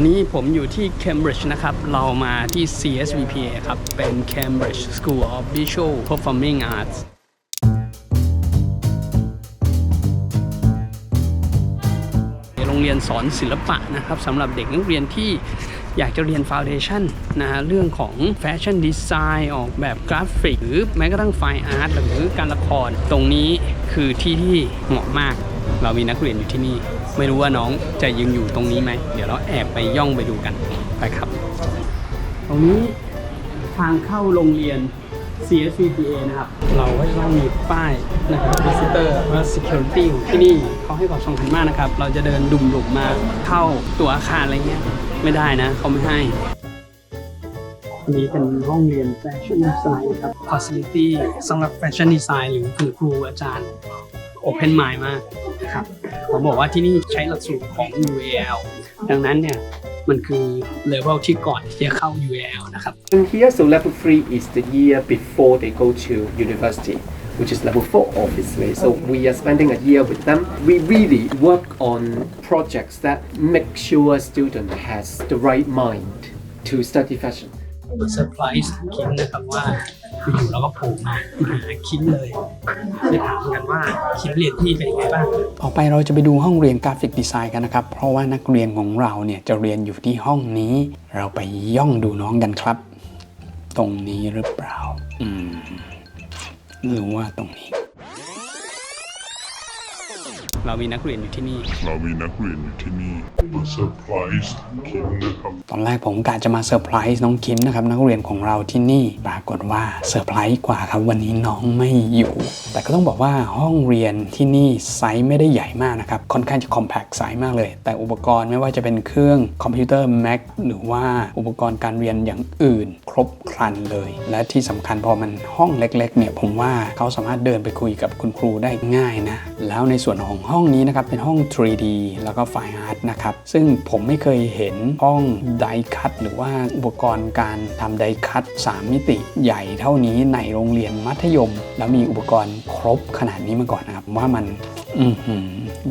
อนนี้ผมอยู่ที่ Cambridge นะครับ เรามาที่ CSVPA ครับ เป็น Cambridge School of Visual Performing Arts โรงเรียนสอนศิลปะนะครับสำหรับเด็กนักเรียนที่อยากจะเรียนฟ u n เดชั่นนะฮะเรื่องของแฟชั่นดีไซน์ออกแบบกราฟิก หรือแม้กระทั่งไฟอาร์ตหรือการละคร ตรงนี้คือที่ที่เหมาะมาก เรามีนักเรียนอยู่ที่นี่ไม่รู้ว่าน้องจะยังอยู่ตรงนี้ไหม เดี๋ยวเราแอบไปย่องไปดูกันไปครับ ตรงนี้ทางเข้าโรงเรียน CSVPA นะครับ เราก็จะต้องมีป้ายนะครับ visitor ว่า security ของที่นี่เขาให้ความสำคัญมากนะครับ เราจะเดินดุ่มๆมาเข้าตัวอาคารอะไรเงี้ยไม่ได้นะเขาไม่ให้อันนี้เป็นห้องเรียนแฟชั่นดีไซน์ครับ facility สำหรับแฟชั่นดีไซน์หรือคุณครูอาจารย์ open mind มากนะครับผมบอกว่าที่นี่ใช้หลักสูตรของ UAL ดังนั้นเนี่ยมันคือเลเวลที่ก่อนที่จะเข้า UAL นะครับ And here, so level three is the year before they go to university, which is level four, obviously. So we are spending a year with them. We really work on projects that make sure student has the right mind to study fashion. เซอร์ไพรส์คิมนะครับว่าอยู่ๆเราก็โผล่มาหาคิมเลยไปถามกันว่าคิมเรียนที่เป็นยังไงบ้างต่อไปเราจะไปดูห้องเรียนกราฟิกดีไซน์กันนะครับ เพราะว่านักเรียนของเราเนี่ยจะเรียนอยู่ที่ห้องนี้ เราไปย่องดูน้องกันครับ ตรงนี้หรือเปล่า อืมหรือว่าตรงนี้ เรามีนักเรียนอยู่ที่นี่ เรามีนักเรียนอยู่ที่นี่ มาเซอร์ไพรส์คิมนะครับ ตอนแรกผมกะจะมาเซอร์ไพรส์น้องคิมนะครับ นักเรียนของเราที่นี่ปรากฏว่าเซอร์ไพรส์กว่าครับ วันนี้น้องไม่อยู่ แต่ก็ต้องบอกว่าห้องเรียนที่นี่ไซส์ไม่ได้ใหญ่มากนะครับ ค่อนข้างจะคอมแพคไซส์มากเลย แต่อุปกรณ์ไม่ว่าจะเป็นเครื่องคอมพิวเตอร์ Mac หรือว่าอุปกรณ์การเรียนอย่างอื่น ครบครันเลย และที่สำคัญพอมันห้องเล็ก ๆ เนี่ยผมว่าเขาสามารถเดินไปคุยกับคุณครูได้ง่ายนะแล้วในส่วนของห้องนี้นะครับเป็นห้อง 3D แล้วก็ไฟอาร์ตนะครับซึ่งผมไม่เคยเห็นห้องไดคัตหรือว่าอุปกรณ์การทำไดคัต3 มิติใหญ่เท่านี้ในโรงเรียนมัธยม แล้วมีอุปกรณ์ครบขนาดนี้มาก่อนนะครับว่ามัน อือหือ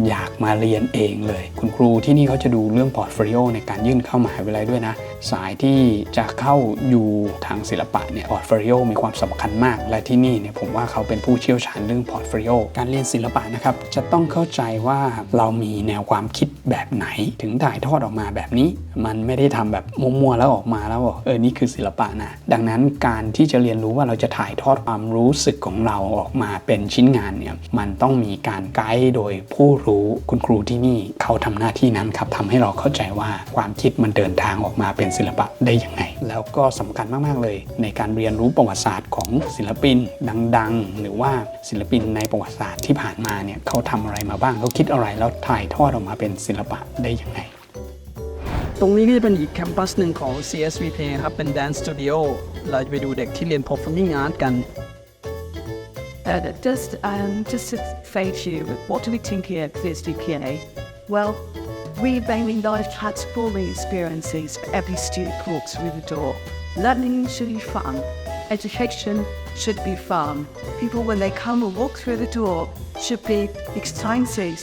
อยากมาเรียนเองเลย คุณครูที่นี่เขาจะดูเรื่องพอร์ตโฟลิโอในการยื่นเข้ามหาวิทยาลัยด้วยนะ สายที่จะเข้าอยู่ทางศิลปะเนี่ยพอร์ตโฟลิโอมีความสำคัญมาก และที่นี่เนี่ยผมว่าเขาเป็นผู้เชี่ยวชาญเรื่องพอร์ตโฟลิโอการเรียนศิลปะนะครับจะต้องเข้าใจว่าเรามีแนวความคิดแบบไหน ถึงถ่ายทอดออกมาแบบนี้ มันไม่ได้ทำแบบมั่วๆแล้วออกมาแล้วบอกเออนี่คือศิลปะนะดังนั้นการที่จะเรียนรู้ว่าเราจะถ่ายทอดความรู้สึกของเราออกมาเป็นชิ้นงานเนี่ยมันต้องมีการไกด์โดยผู้รู้คุณครูที่นี่เขาทำหน้าที่นั้นครับทำให้เราเข้าใจว่าความคิดมันเดินทางออกมาเป็นศิลปะได้ยังไง แล้วก็สำคัญมากๆเลย ในการเรียนรู้ประวัติศาสตร์ของศิลปินดังๆ หรือว่าศิลปินในประวัติศาสตร์ที่ผ่านมาเนี่ยเขาทำอะไรมาบ้างเขาคิดอะไรแล้วถ่ายทอดออกมาเป็นศิลปะได้ยังไงตรงนี้ก็จะเป็นอีกแคมปัสหนึ่งของ CSVP ครับ เป็น Dance Studio เราจะไปดูเด็กที่เรียน Performing Art กัน Uh, just, um, just to say to you, what do we think here at CSDPA? Well, we mainly life transforming experiences for every student who walks through the door. Learning should be fun. Education should be fun. People, when they come and walk through the door, should be excited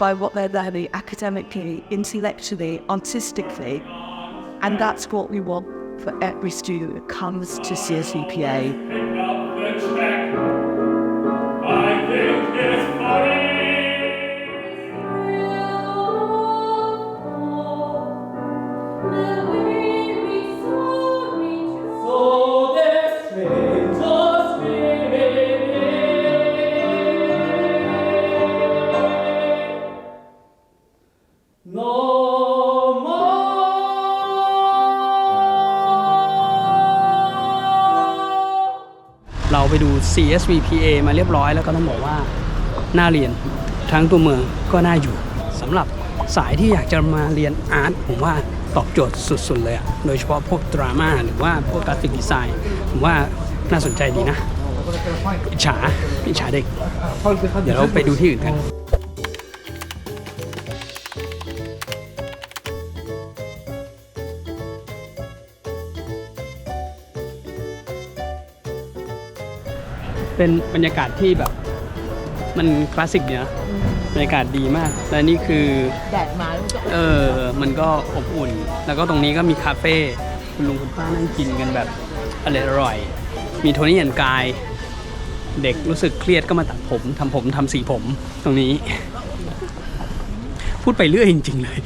by what they're learning academically, intellectually, artistically. And that's what we want for every student who comes to CSVPA. เราไปดู CSVPA มาเรียบร้อยแล้วก็ต้องบอกว่าน่าเรียนทั้งตัวเมืองก็น่าอยู่สำหรับสายที่อยากจะมาเรียนอาร์ตผมว่าตอบโจทย์สุด ๆ เลยอะโดยเฉพาะพวกดราม่าหรือว่าพวกกราฟิกดีไซน์ผมว่าน่าสนใจดีนะ อิจฉาอิจฉาเด็ก เดี๋ยวเราไปดูที่อื่นกัน เป็นบรรยากาศที่แบบ มันคลาสสิกดีนะบรรยากาศดีมาก และนี่คือ แดดมาแล้วก็เออ มันก็อบอุ่น แล้วก็ตรงนี้ก็มีคาเฟ่ คุณลุงคุณป้านั่งกินกันแบบอร่อยอร่อย มีโทนี่แอนกาย เด็กรู้สึกเครียดก็มาตัดผมทำผมทำสีผมตรงนี้ พูดไปเรื่อยจริง ๆ เลย